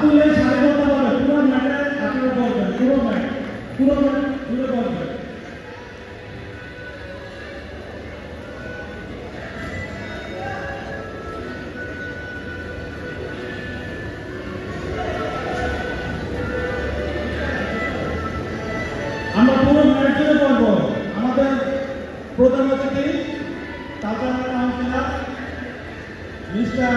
তুলে সাড়ে হবে পুরো ম্যাটে আপনারা বলবেন পুরো পুরো আমরা পুরো জুড়ে বলব, আমাদের প্রধান অতিথি কালচারাল কাউন্সিলর মিস্টার